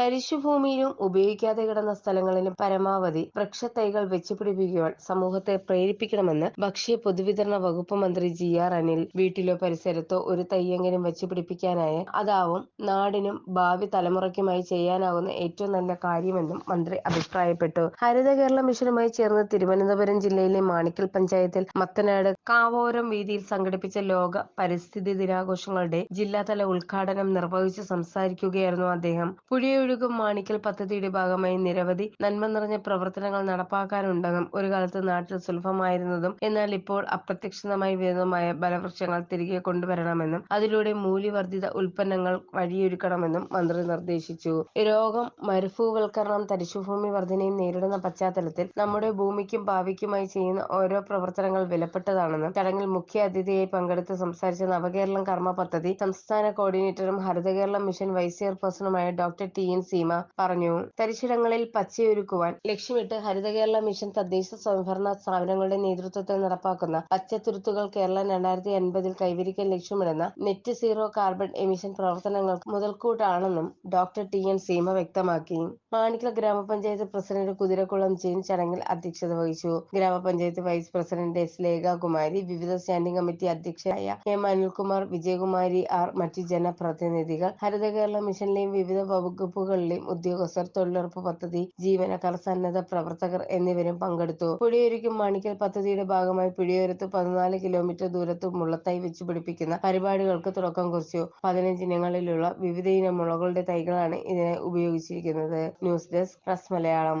തരിശുഭൂമിയിലും ഉപയോഗിക്കാതെ കിടന്ന സ്ഥലങ്ങളിലും പരമാവധി വൃക്ഷത്തൈകൾ വെച്ചുപിടിപ്പിക്കുവാൻ സമൂഹത്തെ പ്രേരിപ്പിക്കണമെന്ന് ഭക്ഷ്യ പൊതുവിതരണ വകുപ്പ് മന്ത്രി ജി ആർ അനിൽ വീട്ടിലോ പരിസരത്തോ ഒരു തൈയെങ്കിലും വെച്ചുപിടിപ്പിക്കാനായ അതാവും നാടിനും ഭാവി തലമുറയ്ക്കുമായി ചെയ്യാനാകുന്ന ഏറ്റവും നല്ല കാര്യമെന്നും മന്ത്രി അഭിപ്രായപ്പെട്ടു. ഹരിത കേരള മിഷനുമായി ചേർന്ന് തിരുവനന്തപുരം ജില്ലയിലെ മാണിക്കൽ പഞ്ചായത്തിൽ മത്തനാട് കാവോരം വീതിയിൽ സംഘടിപ്പിച്ച ലോക പരിസ്ഥിതി ദിനാഘോഷങ്ങളുടെ ജില്ലാതല ഉദ്ഘാടനം നിർവഹിച്ച് സംസാരിക്കുകയായിരുന്നു അദ്ദേഹം. പുഴയൊഴുകും മാണിക്കൽ പദ്ധതിയുടെ ഭാഗമായി നിരവധി നന്മ നിറഞ്ഞ പ്രവർത്തനങ്ങൾ നടപ്പാക്കാനുണ്ടെന്നും ഒരു കാലത്ത് നാട്ടിൽ സുലഭമായിരുന്നതും എന്നാൽ ഇപ്പോൾ അപ്രത്യക്ഷിതമായി വരുന്നതുമായ ബലവൃക്ഷങ്ങൾ തിരികെ കൊണ്ടുവരണമെന്നും അതിലൂടെ മൂല്യവർദ്ധിത ഉൽപ്പന്നങ്ങൾ വഴിയൊരുക്കണമെന്നും മന്ത്രി നിർദ്ദേശിച്ചു. രോഗം മരുഭൂവൽക്കരണം തരിശുഭൂമി വർധനയും നേരിടുന്ന പശ്ചാത്തലത്തിൽ നമ്മുടെ ഭൂമിക്കും ഭാവിക്കുമായി ചെയ്യുന്ന ഓരോ പ്രവർത്തനങ്ങൾ വിലപ്പെട്ടതാണെന്നും ചടങ്ങിൽ മുഖ്യ അതിഥിയായി പങ്കെടുത്ത് സംസാരിച്ച നവകേരളം കർമ്മ പദ്ധതി സംസ്ഥാന കോർഡിനേറ്ററും ഹരിതകേരളം മിഷൻ വൈസ് ചെയർപേഴ്സണുമായ ഡോക്ടർ ടി എൻ സീമ പറഞ്ഞു. തരിശിടങ്ങളിൽ പച്ചയൊരുക്കുവാൻ ലക്ഷ്യമിട്ട് ഹരിത കേരള മിഷൻ തദ്ദേശ സ്വയംഭരണ സ്ഥാപനങ്ങളുടെ നേതൃത്വത്തിൽ നടപ്പാക്കുന്ന പച്ചത്തുരുത്തുകൾ കേരളം രണ്ടായിരത്തി അൻപതിൽ കൈവരിക്കാൻ ലക്ഷ്യമിടുന്ന നെറ്റ് സീറോ കാർബൺ എമിഷൻ പ്രവർത്തനങ്ങൾക്ക് മുതൽക്കൂട്ടാണെന്നും ഡോക്ടർ ടി എൻ സീമ വ്യക്തമാക്കി. മാണിക്കൽ ഗ്രാമപഞ്ചായത്ത് പ്രസിഡന്റ് കുതിരക്കുളം ജെയിൻ ചടങ്ങിൽ അധ്യക്ഷത വഹിച്ചു. ഗ്രാമപഞ്ചായത്ത് വൈസ് പ്രസിഡന്റ് എസ് ലേഖകുമാരി വിവിധ സ്റ്റാൻഡിംഗ് കമ്മിറ്റി അധ്യക്ഷരായ കെ അനിൽകുമാർ വിജയകുമാരി ആർ മറ്റ് ജനപ്രതിനിധികൾ ഹരിത കേരള മിഷനിലെയും വിവിധ വകുപ്പുകളിലെയും ഉദ്യോഗസ്ഥർ തൊഴിലുറപ്പ് പദ്ധതി ജീവനക്കാർ സന്നദ്ധ പ്രവർത്തകർ എന്നിവരും പങ്കെടുത്തു. പുഴയൊരുക്കും മാണിക്കൽ പദ്ധതിയുടെ ഭാഗമായി പുഴയോരത്ത് പതിനാല് കിലോമീറ്റർ ദൂരത്ത് മുള്ളത്തൈ വെച്ച് പിടിപ്പിക്കുന്ന പരിപാടികൾക്ക് തുടക്കം കുറിച്ചു. പതിനഞ്ച് ഇനങ്ങളിലുള്ള വിവിധ ഇനം മുളകളുടെ തൈകളാണ് ഇതിനായി ഉപയോഗിച്ചിരിക്കുന്നത്. News desk press Malayalam.